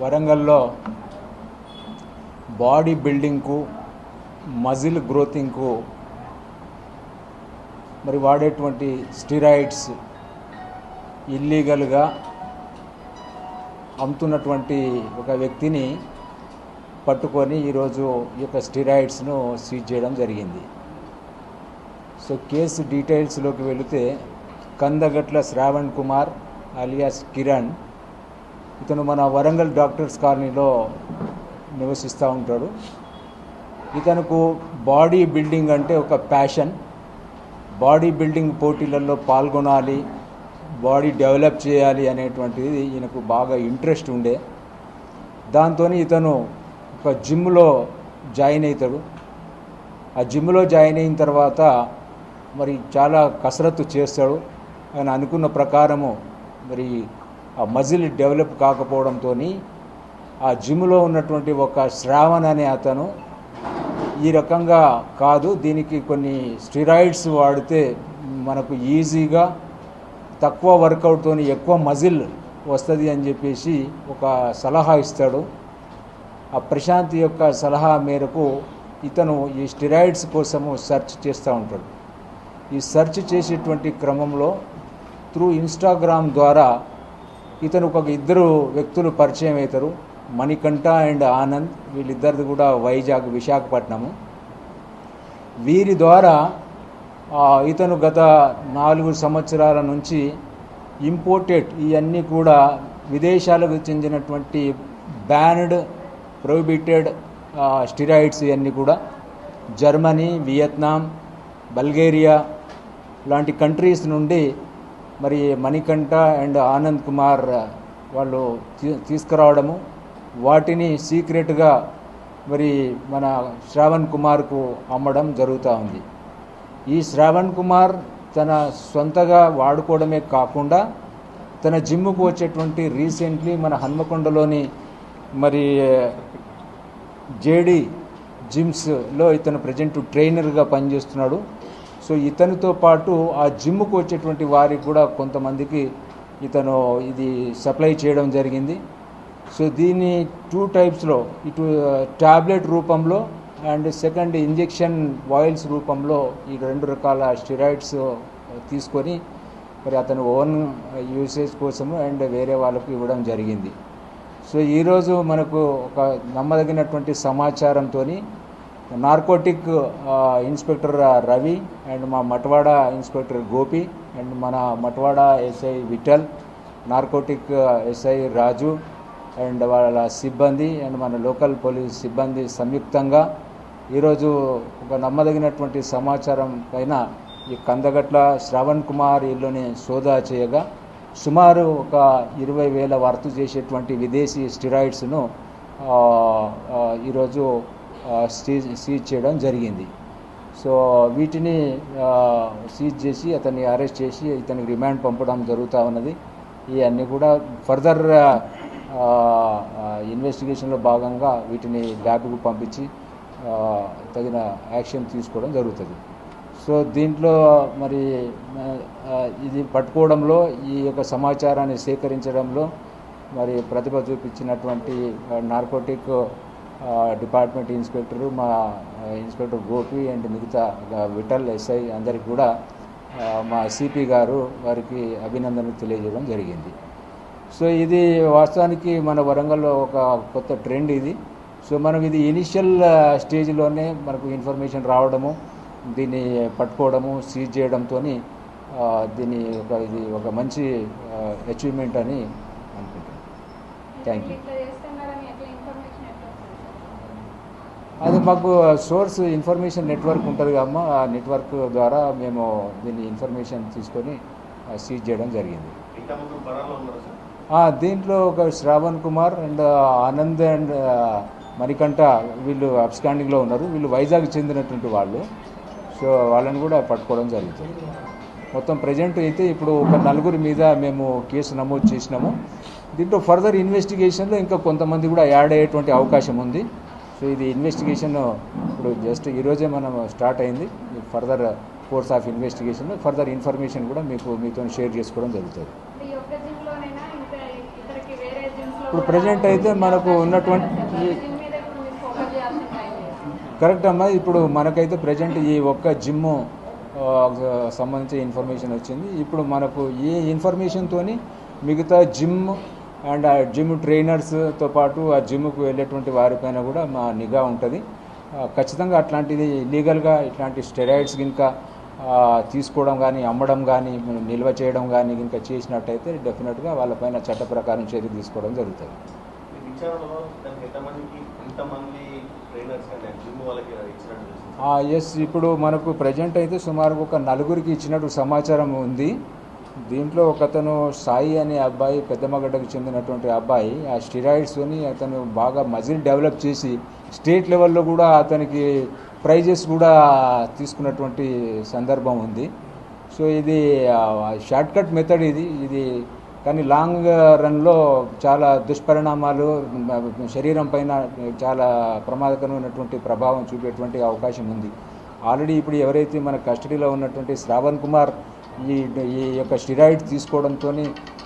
వరంగల్లో body బిల్డింగ్కు muscle గ్రోతింగ్కు మరి వాడేటువంటి స్టిరాయిడ్స్ ఇల్లీగల్గా అమ్ముతున్నటువంటి ఒక వ్యక్తిని పట్టుకొని ఈరోజు ఈ యొక్క స్టిరాయిడ్స్ను సీజ్ చేయడం జరిగింది. సో కేసు డీటెయిల్స్లోకి వెళితే కందగట్ల శ్రావణ్ కుమార్ అలియాస్ కిరణ్ ఇతను మన వరంగల్ డాక్టర్స్ కాలనీలో నివసిస్తూ ఉంటాడు. ఇతనుకు బాడీ బిల్డింగ్ అంటే ఒక ప్యాషన్. బాడీ బిల్డింగ్ పోటీలలో పాల్గొనాలి బాడీ డెవలప్ చేయాలి అనేటువంటిది ఈయనకు బాగా ఇంట్రెస్ట్ ఉండే. దాంతో ఇతను ఒక జిమ్లో జాయిన్ అవుతాడు. ఆ జిమ్లో జాయిన్ అయిన తర్వాత మరి చాలా కసరత్తు చేస్తాడు. ఆయన అనుకున్న ప్రకారము మరి ఆ మజిల్ డెవలప్ కాకపోవడంతో ఆ జిమ్లో ఉన్నటువంటి ఒక శ్రావణ్ అనే అతను ఈ రకంగా కాదు దీనికి కొన్ని స్టిరాయిడ్స్ వాడితే మనకు ఈజీగా తక్కువ వర్కౌట్తో ఎక్కువ మజిల్ వస్తుంది అని చెప్పేసి ఒక సలహా ఇస్తాడు. ఆ ప్రశాంత్ యొక్క సలహా మేరకు ఇతను ఈ స్టిరాయిడ్స్ కోసము సెర్చ్ చేస్తూ ఉంటాడు. ఈ సెర్చ్ చేసేటువంటి క్రమంలో త్రూ ఇన్స్టాగ్రామ్ ద్వారా ఇతను ఒక ఇద్దరు వ్యక్తులు పరిచయం అవుతారు. మణికంఠ అండ్ ఆనంద్ వీళ్ళిద్దరిది కూడా వైజాగ్ విశాఖపట్నము. వీరి ద్వారా ఇతను గత నాలుగు సంవత్సరాల నుంచి ఇంపోర్టెడ్ ఇవన్నీ కూడా విదేశాలకు చెందినటువంటి బ్యాన్డ్ ప్రొహిబిటెడ్ స్టిరాయిడ్స్ ఇవన్నీ కూడా జర్మనీ వియత్నాం బల్గేరియా లాంటి కంట్రీస్ నుండి మరి మణికంఠ అండ్ ఆనంద్ కుమార్ వాళ్ళు తీ- తీసుకురావడము. వాటిని సీక్రెట్గా మరి మన శ్రావణ్ కుమార్కు అమ్మడం జరుగుతూ ఉంది. ఈ శ్రావణ్ కుమార్ తన సొంతగా వాడుకోవడమే కాకుండా తన జిమ్ముకు వచ్చేటువంటి రీసెంట్లీ మన హన్మకొండలోని మరి జేడి జిమ్స్లో ఇతను ప్రజెంట్ ట్రైనర్గా పనిచేస్తున్నాడు. సో ఇతనితో పాటు ఆ జిమ్కు వచ్చేటువంటి వారికి కూడా కొంతమందికి ఇతను ఇది సప్లై చేయడం జరిగింది. సో దీన్ని టూ టైప్స్లో ఇటు ట్యాబ్లెట్ రూపంలో అండ్ సెకండ్ ఇంజెక్షన్ వాయిల్స్ రూపంలో ఈ రెండు రకాల స్టిరాయిడ్స్ తీసుకొని మరి అతను ఓన్ యూసేజ్ కోసము అండ్ వేరే వాళ్ళకు ఇవ్వడం జరిగింది. సో ఈరోజు మనకు ఒక నమ్మదగినటువంటి సమాచారంతో నార్కోటిక్ ఇన్స్పెక్టర్ రవి అండ్ మా మటవాడ ఇన్స్పెక్టర్ గోపి అండ్ మన Matwada SI Vithal narcotic SI Raju and వాళ్ళ సిబ్బంది అండ్ మన లోకల్ పోలీస్ సిబ్బంది సంయుక్తంగా. ఈరోజు ఒక నమ్మదగినటువంటి సమాచారం పైన ఈ కందగట్ల శ్రవణ్ కుమార్ ఇల్లుని సోదా చేయగా సుమారు ఒక ఇరవై వేల వర్తు చేసేటువంటి విదేశీ స్టిరాయిడ్స్ను ఈరోజు సీజ్ సీజ్ చేయడం జరిగింది. సో వీటిని సీజ్ చేసి అతన్ని అరెస్ట్ చేసి ఇతనికి రిమాండ్ పంపడం జరుగుతూ ఉన్నది. ఇవన్నీ కూడా ఫర్దర్ ఇన్వెస్టిగేషన్లో భాగంగా వీటిని ల్యాబ్కు పంపించి తగిన యాక్షన్ తీసుకోవడం జరుగుతుంది. సో దీంట్లో మరి ఇది పట్టుకోవడంలో ఈ యొక్క సమాచారాన్ని సేకరించడంలో మరి ప్రతిభ చూపించినటువంటి నార్కోటిక్ డిపార్ట్మెంట్ ఇన్స్పెక్టరు మా ఇన్స్పెక్టర్ గోపి అండ్ మిగతా విఠల్ ఎస్ఐ అందరికి కూడా మా సిపి గారు వారికి అభినందనలు తెలియజేయడం జరిగింది. సో ఇది వాస్తవానికి మన వరంగల్లో ఒక కొత్త ట్రెండ్ ఇది. సో మనం ఇది ఇనిషియల్ స్టేజ్లోనే మనకు ఇన్ఫర్మేషన్ రావడము దీన్ని పట్టుకోవడము సీజ్ చేయడంతో దీన్ని ఒక ఇది ఒక మంచి అచీవ్మెంట్ అని అనుకుంటున్నాను థ్యాంక్ యూ ఇట్లా చేస్తున్నారని ఎట్లా ఇన్ఫర్మేషన్ ఎట్లా వస్తుంది సార్? అది మాకు సోర్స్ ఇన్ఫర్మేషన్ నెట్వర్క్ ఉంటుంది కమ్మా ఆ నెట్వర్క్ ద్వారా మేము దీన్ని ఇన్ఫర్మేషన్ తీసుకొని సీజ్ చేయడం జరిగింది. దీంట్లో ఒక శ్రావణ్ కుమార్ అండ్ ఆనంద్ అండ్ మణికంఠ వీళ్ళు అబ్స్కాండింగ్లో ఉన్నారు. వీళ్ళు వైజాగ్ చెందినటువంటి వాళ్ళు. సో వాళ్ళని కూడా పట్టుకోవడం జరుగుతుంది మొత్తం ప్రజెంట్ అయితే ఇప్పుడు ఒక నలుగురి మీద మేము కేసు నమోదు చేసినాము. దీంట్లో ఫర్దర్ ఇన్వెస్టిగేషన్లో ఇంకా కొంతమంది కూడా యాడ్ అయ్యేటువంటి అవకాశం ఉంది. సో ఇది ఇన్వెస్టిగేషన్ ఇప్పుడు జస్ట్ ఈరోజే మనం స్టార్ట్ అయింది. Further course of investigation further information కూడా మీకు మీతో షేర్ చేసుకోవడం జరుగుతుంది. ఇప్పుడు present అయితే మనకు ఉన్నటువంటి- కరెక్ట్ అమ్మా. ఇప్పుడు మనకైతే ప్రజెంట్ ఈ ఒక్క జిమ్ సంబంధించి ఇన్ఫర్మేషన్ వచ్చింది. ఇప్పుడు మనకు ఈ ఇన్ఫర్మేషన్తోని మిగతా జిమ్ అండ్ ఆ జిమ్ ట్రైనర్స్తో పాటు ఆ జిమ్కు వెళ్ళేటువంటి వారిపైన కూడా మా నిఘా ఉంటుంది. ఖచ్చితంగా అట్లాంటిది లీగల్గా ఇట్లాంటి స్టెరాయిడ్స్ ఇంకా ఆ, తీసుకోవడం కానీ అమ్మడం కానీ నిల్వ చేయడం కానీ ఇంకా చేసినట్టయితే డెఫినెట్గా వాళ్ళపైన చట్ట ప్రకారం చర్య తీసుకోవడం జరుగుతుంది? ఎస్ ఇప్పుడు మనకు ప్రజెంట్ అయితే సుమారు ఒక నలుగురికి ఇచ్చినట్టు సమాచారం ఉంది. దీంట్లో ఒకతను సాయి అనే అబ్బాయి పెద్దమగడ్డకు చెందినటువంటి అబ్బాయి ఆ స్టిరాయిడ్స్ని అతను బాగా మజిల్ డెవలప్ చేసి స్టేట్ లెవెల్లో కూడా అతనికి ప్రైజెస్ కూడా తీసుకున్నటువంటి సందర్భం ఉంది. సో ఇది షార్ట్కట్ మెథడ్ ఇది. ఇది కానీ లాంగ్ రన్లో చాలా దుష్పరిణామాలు శరీరం పైన చాలా ప్రమాదకరమైనటువంటి ప్రభావం చూపేటువంటి అవకాశం ఉంది. ఆల్రెడీ ఇప్పుడు ఎవరైతే మన కస్టడీలో ఉన్నటువంటి శ్రావణ్ కుమార్ ఈ ఈ యొక్క స్టిరాయిడ్ తీసుకోవడంతో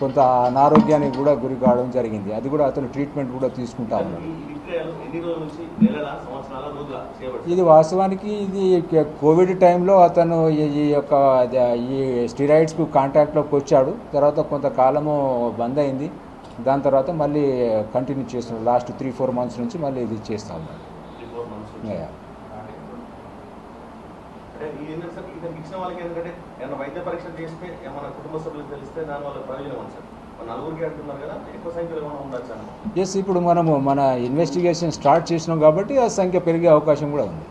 కొంత అనారోగ్యానికి కూడా గురి కావడం జరిగింది. అది కూడా అతను ట్రీట్మెంట్ కూడా తీసుకుంటా ఇది వాస్తవానికి ఇది కోవిడ్ టైంలో అతను ఈ- ఈ యొక్క ఈ స్టిరాయిడ్స్కు కాంటాక్ట్లోకి వచ్చాడు. తర్వాత కొంతకాలము బంద్ అయింది. దాని తర్వాత మళ్ళీ కంటిన్యూ చేస్తున్నాడు. లాస్ట్ త్రీ ఫోర్ మంత్స్ నుంచి మళ్ళీ ఇది చేస్తా ఉన్నాడు త్రీ ఫోర్ మంత్స్ నుంచి Yeah. అంటే ఇది ఏంటంటే సార్ ఇది ఇచ్చిన వాళ్ళకి ఏంటంటే ఏమైనా వైద్య పరీక్ష చేస్తే ఏమైనా కుటుంబ సభ్యులకు తెలిస్తే దాని వల్ల ప్రయోజనం ఉంది సార్. నలుగురికి కదా ఎక్కువ సంఖ్యలో ఎస్ ఇప్పుడు మనము మన ఇన్వెస్టిగేషన్ స్టార్ట్ చేసినాం కాబట్టి ఆ సంఖ్య పెరిగే అవకాశం కూడా ఉంది.